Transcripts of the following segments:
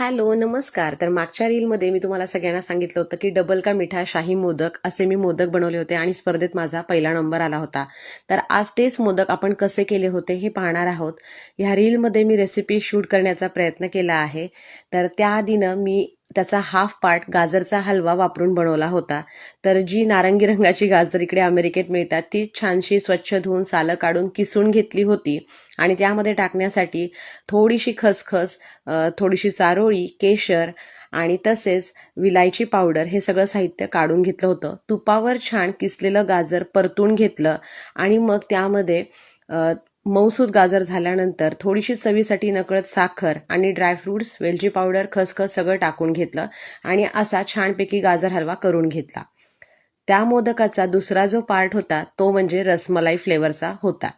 Hello नमस्कार. तर मागच्या रीलमध्ये मी तुम्हाला सगळ्यांना सांगितलं होतं की डबल का मिठा शाही मोदक असे मी मोदक बनवले होते आणि स्पर्धेत माझा पहिला नंबर आला होता. तर आज तेच मोदक आपण कसे केले होते हे पाहणार आहोत. ह्या रीलमध्ये मी रेसिपी शूट करण्याचा प्रयत्न केला आहे. तर त्याआधीनं मी त्याचा हाफ पार्ट गाजरचा हलवा वापरून बनवला होता. तर जी नारंगी रंगाची गाजर इकडे अमेरिकेत मिळतात ती छानशी स्वच्छ धुवून सालं काढून किसून घेतली होती. आणि त्यामध्ये टाकण्यासाठी थोडीशी खसखस थोडीशी चारोळी केशर आणि तसेच विलायची पावडर हे सगळं साहित्य काढून घेतलं होतं. तुपावर छान किसलेलं गाजर परतून घेतलं आणि मग त्यामध्ये मऊसूद गाजर झाल्यानंतर थोडीशी चवीसाठी नकळत साखर आणि ड्रायफ्रुट्स वेलची पावडर खसखस सगळं टाकून घेतलं आणि असा छानपैकी गाजर हलवा करून घेतला. त्या मोदकाचा दुसरा जो पार्ट होता तो म्हणजे रसमलाई फ्लेवरचा होता.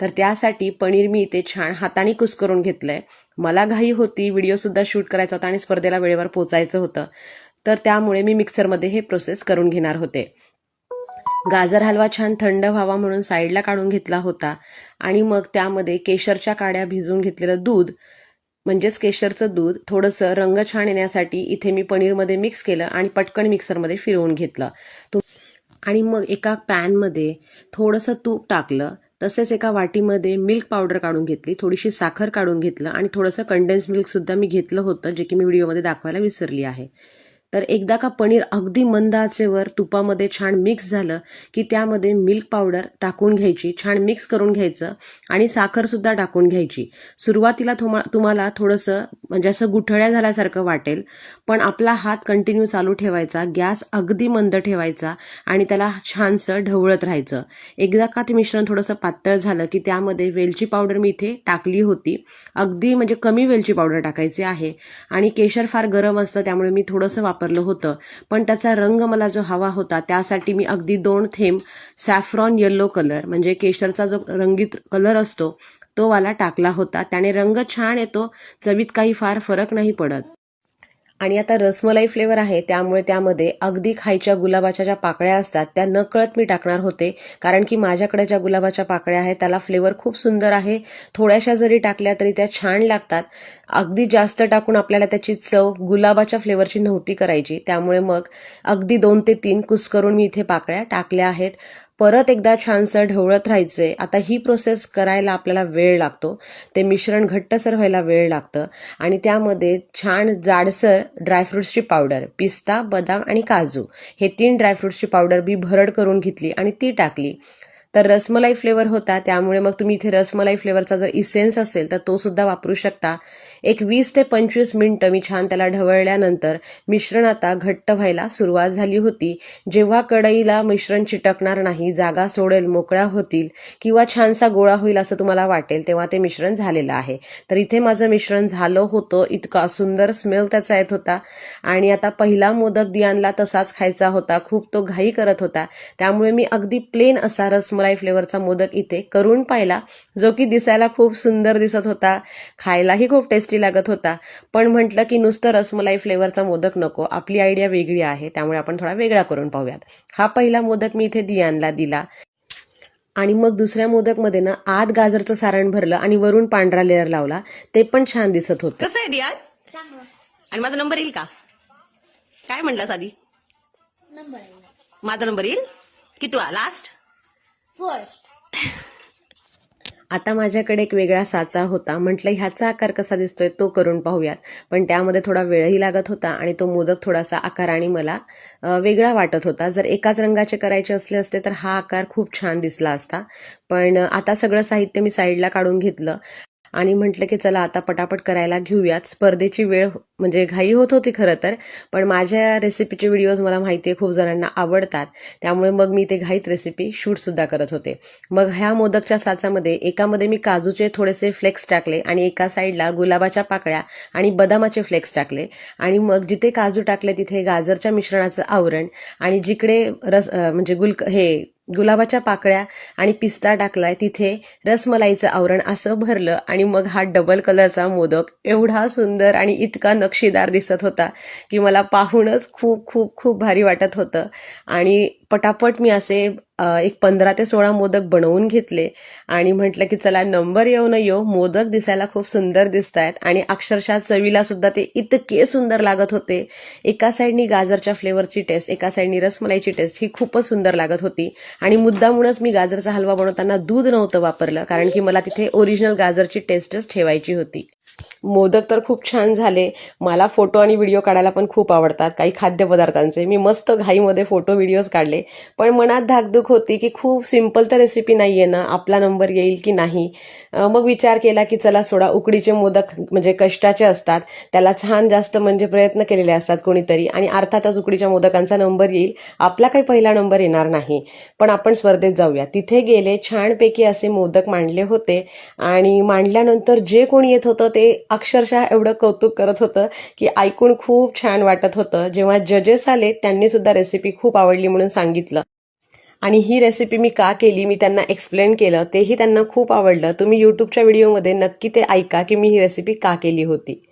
तर त्यासाठी पनीर मी इथे छान हाताने कुस्करून घेतलंय. मला घाई होती व्हिडिओ सुद्धा शूट करायचा होता आणि स्पर्धेला वेळेवर पोचायचं होतं. तर त्यामुळे मी मिक्सरमध्ये हे प्रोसेस करून घेणार होते. गाजर हलवा छान थंड व्हावा म्हणून साईडला काढून घेतला होता. आणि मग त्यामध्ये केशरच्या काड्या भिजवून घेतलेलं दूध म्हणजेच केशरचं दूध थोडंसं रंग छान येण्यासाठी इथे मी पनीरमध्ये मिक्स केलं आणि पटकन मिक्सरमध्ये फिरवून घेतलं. आणि मग एका पॅनमध्ये थोडंसं तूप टाकलं. तसेच एका वाटीमध्ये मिल्क पावडर काढून घेतली थोडीशी साखर काढून घेतलं आणि थोडंसं कंडेन्स मिल्कसुद्धा मी घेतलं होतं जे की मी व्हिडिओमध्ये दाखवायला विसरली आहे. तर एकदा का पनीर अगदी मंद आचेवर तुपामध्ये छान मिक्स झालं की त्यामध्ये मिल्क पावडर टाकून घ्यायची छान मिक्स करून घ्यायचं आणि साखरसुद्धा टाकून घ्यायची. सुरुवातीला थोमा तुम्हाला थोडंसं म्हणजे असं गुठळ्या झाल्यासारखं वाटेल पण आपला हात कंटिन्यू चालू ठेवायचा गॅस अगदी मंद ठेवायचा आणि त्याला छानसं ढवळत राहायचं. एकदा का ते मिश्रण थोडंसं पातळ झालं की त्यामध्ये वेलची पावडर मी इथे टाकली होती. अगदी म्हणजे कमी वेलची पावडर टाकायची आहे आणि केशर फार गरम असतं त्यामुळे मी थोडंसं वापरलं होतं. पण त्याचा रंग मला जो हवा होता त्यासाठी मी अगदी दोन थेंब सॅफ्रॉन येल्लो कलर म्हणजे केशरचा जो रंगीत कलर असतो तो वाला टाकला होता. त्याने रंग छान येतो चवीत काही फार फरक नाही पडत. आणि आता रसमलाई फ्लेवर आहे त्यामुळे त्यामध्ये अगदी खायच्या गुलाबाच्या ज्या पाकळ्या असतात त्या नकळत मी टाकणार होते. कारण की माझ्याकडे ज्या गुलाबाच्या पाकळ्या आहेत त्याला फ्लेवर खूप सुंदर आहे. थोड्याशा जरी टाकल्या तरी त्या छान लागतात. अगदी जास्त टाकून आपल्याला त्याची चव गुलाबाच्या फ्लेवरची नव्हती करायची. त्यामुळे मग अगदी दोन ते तीन कुस्करून मी इथे पाकळ्या टाकल्या आहेत. परत एकदा छानसं ढवळत राहायचंय आता ही प्रोसेस करायला आपल्याला वेळ लागतो. ते मिश्रण घट्टसर व्हायला वेळ लागतं. आणि त्यामध्ये छान जाडसर ड्रायफ्रुट्सची पावडर पिस्ता बदाम आणि काजू हे तीन ड्रायफ्रुट्सची पावडर मी भरड करून घेतली आणि ती टाकली. तर रसमलाई फ्लेवर होता त्यामुळे मग तुम्ही इथे रसमलाई फ्लेवरचा जर इसेन्स असेल तर तो सुद्धा वापरू शकता. एक वीस ते पंचवीस मिनटं मी छान त्याला ढवळल्यानंतर मिश्रण आता घट्ट व्हायला सुरुवात झाली होती. जेव्हा कढईला मिश्रण चिटकणार नाही जागा सोडेल मोकळ्या होतील किंवा छानसा गोळा होईल असं तुम्हाला वाटेल तेव्हा ते मिश्रण झालेलं आहे. तर इथे माझं मिश्रण झालं होतं इतका सुंदर स्मेल त्याचा येत होता. आणि आता पहिला मोदक दियानला तसाच खायचा होता खूप तो घाई करत होता. त्यामुळे मी अगदी प्लेन असा रसमलाई फ्लेवरचा मोदक इथे करून पाहिला जो की दिसायला खूप सुंदर दिसत होता. खायलाही खूप टेस्ट लागत होता. पण म्हटलं की नुसतं रसमलाई फ्लेवरचा मोदक नको. आपली आयडिया वेगळी आहे. त्यामुळे आपण थोडा वेगळा करून पाहूयात. हा पहिला मोदक मी इथे दियांला दिला. आणि मग दुसऱ्या मोदकमध्ये ना आत गाजरचं सारण भरलं आणि वरून पांढरा लेअर लावला. ते पण छान दिसत होतं. कसं आहे दियान? चांगलं आणि माझा नंबर येईल का? काय म्हणलास आधी नंबर आहे माझा नंबर येईल? किती लास्ट फर्स्ट आता माझ्याकडे एक वेगळा साचा होता. म्हटलं ह्याचा आकार कसा दिसतोय तो करून पाहूयात. पण त्यामध्ये थोडा वेळही लागत होता आणि तो मोदक थोडासा आकाराने मला वेगळा वाटत होता. जर एकाच रंगाचे करायचे असले असते तर हा आकार खूप छान दिसला असता. पण आता सगळं साहित्य मी साईडला काढून घेतलं. आणि म्हटलं की चला आता पटापट करायला घेऊयात. स्पर्धेची वेळ हो-, म्हणजे घाई होत होती खरं तर पण माझ्या रेसिपीचे व्हिडिओज मला माहिती आहे खूप जणांना आवडतात. त्यामुळे मग मी ते घाईत रेसिपी शूटसुद्धा करत होते. मग ह्या मोदकच्या साचामध्ये एकामध्ये मी काजूचे थोडेसे फ्लेक्स टाकले आणि एका साईडला गुलाबाच्या पाकळ्या आणि बदामाचे फ्लेक्स टाकले. आणि मग जिथे काजू टाकले तिथे गाजरच्या मिश्रणाचं आवरण आणि जिकडे रस म्हणजे गुल हे गुलाबाच्या पाकळ्या आणि पिस्ता टाकलाय तिथे रसमलाईचं आवरण असं भरलं आणि मग हा डबल कलरचा मोदक एवढा सुंदर आणि इतका नक्षीदार दिसत होता की मला पाहूनच खूप खूप खूप भारी वाटत होतं. आणि पटापट मी असे एक पंधरा ते सोळा मोदक बनवून घेतले आणि म्हटलं की चला नंबर येऊ न येऊ मोदक दिसायला खूप सुंदर दिसत आहेत आणि अक्षरशः चवीला सुद्धा ते इतके सुंदर लागत होते. एका साईडनी गाजरच्या फ्लेवरची टेस्ट एका साईडनी रसमलाईची टेस्ट ही खूपच सुंदर लागत होती. आणि मुद्दामूनच मी गाजरचा हलवा बनवताना दूध नव्हतं वापरलं कारण की मला तिथे ओरिजिनल गाजरची टेस्टच ठेवायची होती. मोदक तर खूप छान झाले. मला फोटो आणि व्हिडिओ काढायला पण खूप आवडतात. काही खाद्यपदार्थांचे. मी मस्त घाईमध्ये फोटो व्हिडिओज काढले. पण मनात धाकधूक होती की खूप सिंपल तर रेसिपी नाही आहे ना. आपला नंबर येईल की नाही? मग विचार केला की चला सोडा उकडीचे मोदक म्हणजे कष्टाचे असतात. त्याला छान जास्त म्हणजे प्रयत्न केलेले असतात कोणीतरी. आणि अर्थातच उकडीच्या मोदकांचा नंबर येईल. आपला काही पहिला नंबर येणार नाही. पण आपण स्पर्धेत जाऊया. तिथे गेले छानपैकी असे मोदक मांडले होते. आणि मांडल्यानंतर जे कोणी येत होतं ते ते अक्षरशः एवढं कौतुक करत होतं की ऐकून खूप छान वाटत होतं. जेव्हा जजेस आले त्यांनी सुद्धा रेसिपी खूप आवडली म्हणून सांगितलं. आणि ही रेसिपी मी का केली मी त्यांना एक्सप्लेन केलं तेही त्यांना खूप आवडलं. तुम्ही यूट्यूबच्या व्हिडिओमध्ये नक्की ते ऐका की मी ही रेसिपी का केली होती.